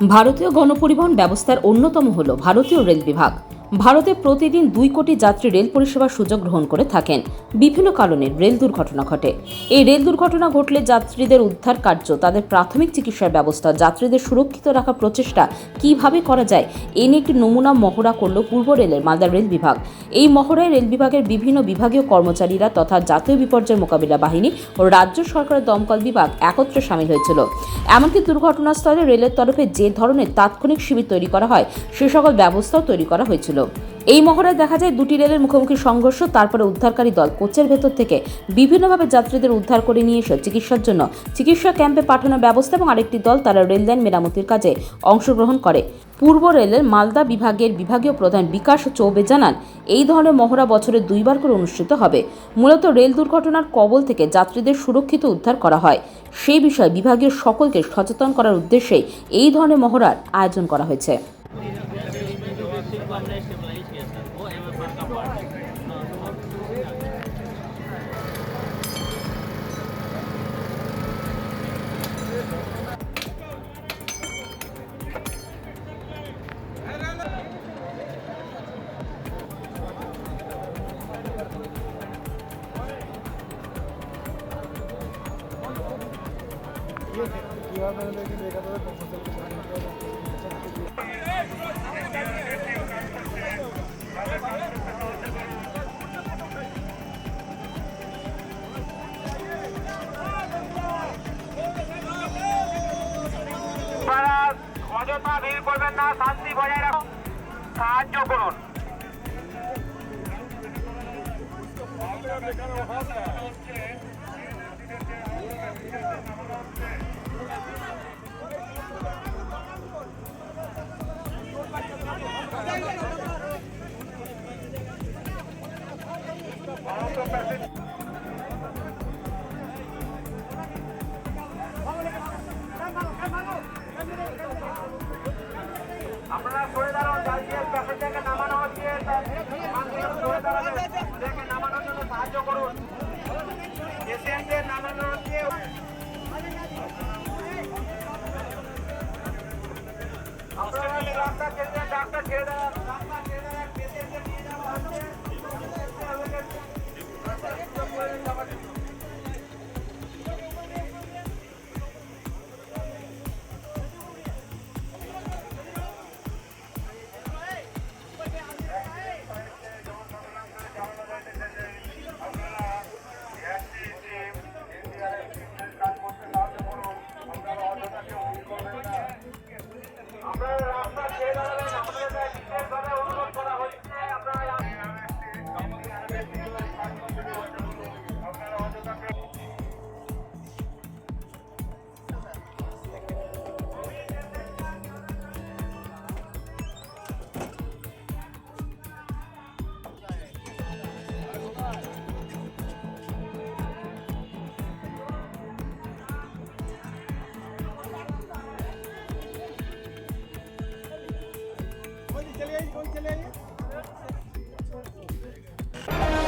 ভারতীয় গণপরিবহন ব্যবস্থার অন্যতম হল ভারতীয় রেল বিভাগ। ভারতে প্রতিদিন দুই কোটি যাত্রী রেল পরিষেবার সুযোগ গ্রহণ করে থাকেন। বিভিন্ন কারণে রেল দুর্ঘটনা ঘটে। এই রেল দুর্ঘটনা ঘটলে যাত্রীদের উদ্ধার কার্য, তাদের প্রাথমিক চিকিৎসার ব্যবস্থা, যাত্রীদের সুরক্ষিত রাখার প্রচেষ্টা কীভাবে করা যায়, এ নিয়ে একটি নমুনা মহড়া করল পূর্ব রেলের মালদা রেল বিভাগ। এই মহড়ায় রেল বিভাগের বিভিন্ন বিভাগীয় কর্মচারীরা তথা জাতীয় বিপর্যয় মোকাবিলা বাহিনী ও রাজ্য সরকারের দমকল বিভাগ একত্রে সামিল হয়েছিল। এমনকি দুর্ঘটনাস্থলে রেলের তরফে যে ধরনের তাৎক্ষণিক শিবির তৈরি করা হয়, সে সকল ব্যবস্থাও তৈরি করা হয়েছিল। এই মহড়ায় দেখা যায় দুটি রেলের মুখোমুখি সংঘর্ষ, তারপরে উদ্ধারকারী দল কোচের ভেতর থেকে বিভিন্নভাবে যাত্রীদের উদ্ধার করে নিয়ে এসে চিকিৎসার জন্য চিকিৎসা ক্যাম্পে পাঠানোর ব্যবস্থা এবং আরেকটি দল তারা রেল লাইন মেরামতির কাজে অংশগ্রহণ করে। পূর্ব রেলের মালদা বিভাগের বিভাগীয় প্রধান বিকাশ চৌবে জানান, এই ধরনের মহড়া বছরে দুইবার করে অনুষ্ঠিত হবে। মূলত রেল দুর্ঘটনার কবল থেকে যাত্রীদের সুরক্ষিত উদ্ধার করা হয়। সেই বিষয়ে বিভাগীয় সকলকে সচেতন করার উদ্দেশ্যেই এই ধরনের মহড়ার আয়োজন করা হয়েছে। অযথা ভিড় করবেন না শান্তি বজায় সাহায্য করুন। আপনারা সরে দাঁড়ান যাদের প্যাসেঞ্জারকে নামানো হচ্ছে। সরে নামানোর জন্য সাহায্য করুন। পেশেন্টদের নামানো হচ্ছে। আপনারা দেন, রাস্তা ছেড়ে দেন, রাস্তা ছেড়ে দেন পেশেন্টদের নিয়ে যাওয়া হচ্ছে